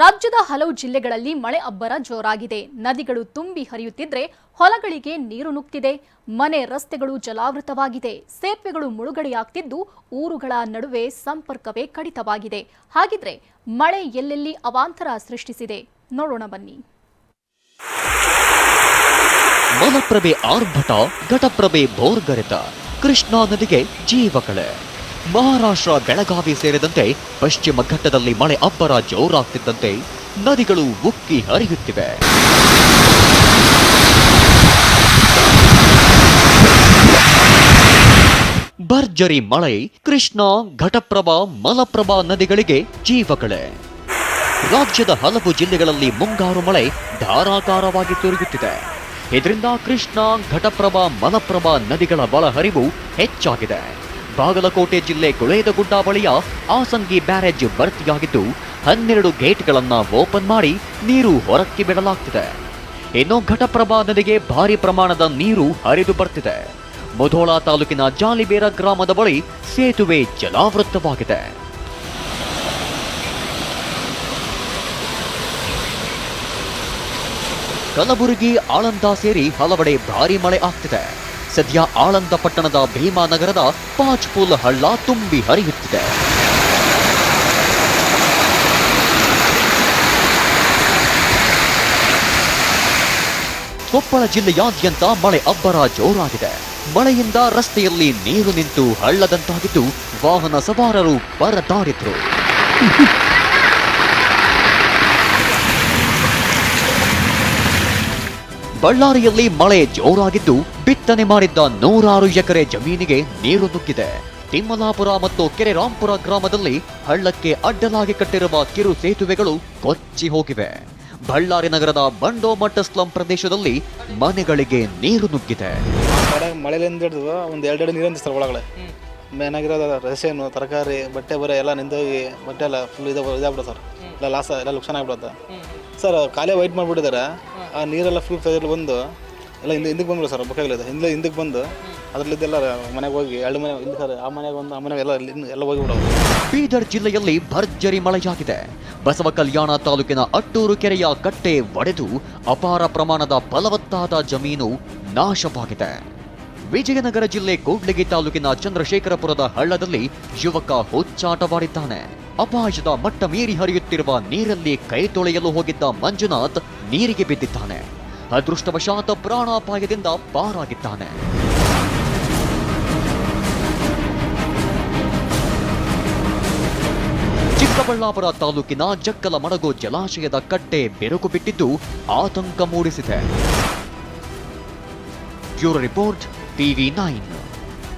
ರಾಜ್ಯದ ಹಲವು ಜಿಲ್ಲೆಗಳಲ್ಲಿ ಮಳೆ ಅಬ್ಬರ ಜೋರಾಗಿದೆ. ನದಿಗಳು ತುಂಬಿ ಹರಿಯುತ್ತಿದ್ರೆ ಹೊಲಗಳಿಗೆ ನೀರು ನುಗ್ತಿದೆ. ಮನೆ ರಸ್ತೆಗಳು ಜಲಾವೃತವಾಗಿದೆ. ಸೇತುವೆಗಳು ಮುಳುಗಡೆಯಾಗ್ತಿದ್ದು ಊರುಗಳ ನಡುವೆ ಸಂಪರ್ಕವೇ ಕಡಿತವಾಗಿದೆ. ಹಾಗಿದ್ರೆ ಮಳೆ ಎಲ್ಲೆಲ್ಲಿ ಅವಾಂತರ ಸೃಷ್ಟಿಸಿದೆ? ನೋಡೋಣ ಬನ್ನಿ. ಮಲಪ್ರಭೆ ಆರ್ಭಟ, ಘಟಪ್ರಭೆ ಬೋರ್ಗರೆತ ಕೃಷ್ಣಾ ನದಿಗೆ ಜೀವಕಳೆ ಮಹಾರಾಷ್ಟ್ರ ಬೆಳಗಾವಿ ಸೇರಿದಂತೆ ಪಶ್ಚಿಮ ಘಟ್ಟದಲ್ಲಿ ಮಳೆ ಅಬ್ಬರ ಜೋರಾಗ್ತಿದ್ದಂತೆ ನದಿಗಳು ಉಕ್ಕಿ ಹರಿಯುತ್ತಿವೆ. ಭರ್ಜರಿ ಮಳೆ, ಕೃಷ್ಣಾ, ಘಟಪ್ರಭಾ, ಮಲಪ್ರಭಾ ನದಿಗಳಿಗೆ ಜೀವಕಳೆ. ರಾಜ್ಯದ ಹಲವು ಜಿಲ್ಲೆಗಳಲ್ಲಿ ಮುಂಗಾರು ಮಳೆ ಧಾರಾಕಾರವಾಗಿ ಸುರಿಯುತ್ತಿದೆ. ಇದರಿಂದ ಕೃಷ್ಣ, ಘಟಪ್ರಭಾ, ಮಲಪ್ರಭಾ ನದಿಗಳ ಒಳಹರಿವು ಹೆಚ್ಚಾಗಿದೆ. ಬಾಗಲಕೋಟೆ ಜಿಲ್ಲೆ ಗುಳೇದಗುಡ್ಡ ಬಳಿಯ ಆಸಂಗಿ ಬ್ಯಾರೇಜ್ ಭರ್ತಿಯಾಗಿದ್ದು, ಹನ್ನೆರಡು ಗೇಟ್ಗಳನ್ನು ಓಪನ್ ಮಾಡಿ ನೀರು ಹೊರಕ್ಕೆ ಬಿಡಲಾಗ್ತಿದೆ. ಇನ್ನು ಘಟಪ್ರಭಾ ನದಿಗೆ ಭಾರಿ ಪ್ರಮಾಣದ ನೀರು ಹರಿದು ಬರ್ತಿದೆ. ಮುಧೋಳ ತಾಲೂಕಿನ ಜಾಲಿಬೇರ ಗ್ರಾಮದ ಬಳಿ ಸೇತುವೆ ಜಲಾವೃತವಾಗಿದೆ ಕಲಬುರಗಿ, ಆಳಂದ ಸೇರಿ ಹಲವೆಡೆ ಭಾರಿ ಮಳೆ ಆಗ್ತಿದೆ. ಸದ್ಯ ಆಳಂದ ಪಟ್ಟಣದ ಭೀಮಾ ನಗರದ ಪಾಚ್ಪುಲ್ ಹಳ್ಳ ತುಂಬಿ ಹರಿಯುತ್ತಿದೆ. ಕೊಪ್ಪಳ ಜಿಲ್ಲೆಯಾದ್ಯಂತ ಮಳೆ ಅಬ್ಬರ ಜೋರಾಗಿದೆ. ಮಳೆಯಿಂದ ರಸ್ತೆಯಲ್ಲಿ ನೀರು ನಿಂತು ಹಳ್ಳದಂತಾಗಿದ್ದು ವಾಹನ ಸವಾರರು ಪರದಾಡಿದ್ರು ಬಳ್ಳಾರಿಯಲ್ಲಿ ಮಳೆ ಜೋರಾಗಿದ್ದು ಬಿತ್ತನೆ ಮಾಡಿದ್ದ ನೂರಾರು ಎಕರೆ ಜಮೀನಿಗೆ ನೀರು ನುಗ್ಗಿದೆ. ತಿಮ್ಮಲಾಪುರ ಮತ್ತು ಕೆರೆರಾಂಪುರ ಗ್ರಾಮದಲ್ಲಿ ಹಳ್ಳಕ್ಕೆ ಅಡ್ಡಲಾಗಿ ಕಟ್ಟಿರುವ ಕಿರು ಸೇತುವೆಗಳು ಕೊಚ್ಚಿ ಹೋಗಿವೆ. ಬಳ್ಳಾರಿ ನಗರದ ಬಂಡೋಮಟ್ಟ ಸ್ಲಂ ಪ್ರದೇಶದಲ್ಲಿ ಮನೆಗಳಿಗೆ ನೀರು ನುಗ್ಗಿದೆ. ಮಳೆಯಿಂದ ಮಳೆಲಿಂದ ಹಿಡಿದು ಒಂದು ಎರಡೆರಡು ನೀರು ಅಂದಿಸ್ತಾರೆ ಒಳಗಡೆ. ಮೇನಾಗಿರೋದು ರಸೇನು ತರಕಾರಿ ಬಟ್ಟೆ ಬರೆ ಎಲ್ಲ ನಿಂತೋಗಿ ಬಟ್ಟೆ ಎಲ್ಲ ಫುಲ್ ಇದು ಇದಾಗ್ಬಿಡುತ್ತೆ ಸರ್. ಎಲ್ಲ ಲಾಸ್ ಎಲ್ಲ ಲುಕ್ಸಾನ್ ಆಗ್ಬಿಡುತ್ತೆ. ಸರ್, ಕಾಲೇ ವೈಟ್ ಮಾಡಿಬಿಟ್ಟಿದ್ದಾರೆ. ಆ ನೀರೆಲ್ಲ ಫುಲ್ ಫೆಜಲ್ ಬಂದು, ಎಲ್ಲ ಹಿಂದೆ ಹಿಂದಕ್ಕೆ ಬಂದ್ಬಿಡು ಸರ್, ಬುಕ್ಕಾಗಲಿದೆ. ಹಿಂದೆ ಹಿಂದಕ್ಕೆ ಬಂದು ಅದರಲ್ಲಿದ್ದೆಲ್ಲ ಮನೆಗೆ ಹೋಗಿ, ಎರಡು ಮನೆ ಹಿಂದೆ ಸರ್, ಆ ಮನೆಗೆ ಒಂದು ಆ ಮನೆಗೆ ಎಲ್ಲ ಇಲ್ಲಿ- ಎಲ್ಲ ಹೋಗಿಬಿಡೋದು. ಬೀದರ್ ಜಿಲ್ಲೆಯಲ್ಲಿ ಭರ್ಜರಿ ಮಳೆಯಾಗಿದೆ. ಬಸವ ಕಲ್ಯಾಣ ತಾಲೂಕಿನ ಅಟ್ಟೂರು ಕೆರೆಯ ಕಟ್ಟೆ ಒಡೆದು ಅಪಾರ ಪ್ರಮಾಣದ ಫಲವತ್ತಾದ ಜಮೀನು ನಾಶವಾಗಿದೆ. ವಿಜಯನಗರ ಜಿಲ್ಲೆ ಕೂಡ್ಲಿಗಿ ತಾಲೂಕಿನ ಚಂದ್ರಶೇಖರಪುರದ ಹಳ್ಳದಲ್ಲಿ ಯುವಕ ಹುಚ್ಚಾಟವಾಡಿದ್ದಾನೆ. ಅಪಾಯದ ಮಟ್ಟ ಮೀರಿ ಹರಿಯುತ್ತಿರುವ ನೀರಲ್ಲಿ ಕೈ ತೊಳೆಯಲು ಹೋಗಿದ್ದ ಮಂಜುನಾಥ್ ನೀರಿಗೆ ಬಿದ್ದಿದ್ದಾನೆ. ಅದೃಷ್ಟವಶಾತ್ ಪ್ರಾಣಾಪಾಯದಿಂದ ಪಾರಾಗಿದ್ದಾನೆ. ಚಿಕ್ಕಬಳ್ಳಾಪುರ ತಾಲೂಕಿನ ಜಕ್ಕಲ ಮಡಗು ಜಲಾಶಯದ ಕಟ್ಟೆ ಬೆರುಕು ಬಿಟ್ಟಿದ್ದು ಆತಂಕ ಮೂಡಿಸಿದೆ. Bureau report TV nine.